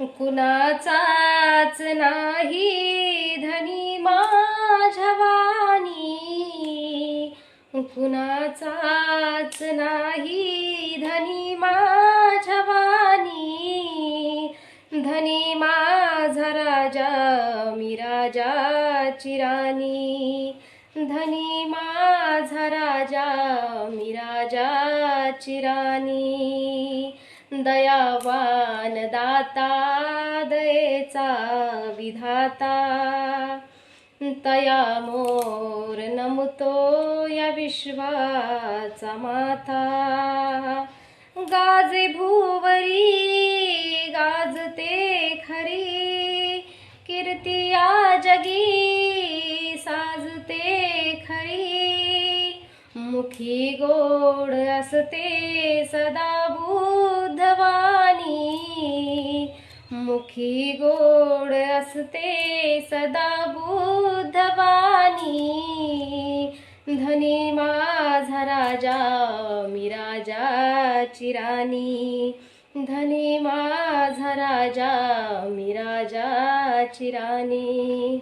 कुणाचाच नाही धनी माझवानी कुणाचाच नाही धनी माझवानी धनी माझा राजा मी राजा राणी. धनी माझा राजा मी राजा राणी. दयावा दाता दयेचा विधाता. तया मोर नमतो या विश्वाचा माथा गाजे भूवरी गाजते खरी. कीर्तिया जगी साजते खरी. मुखी गोड असते सदा भू मुखी गोड असते सदा बुद्धवाणी. धनी माझा राजा मी राजाची राणी. धनी माझा राजा मी राजाची राणी.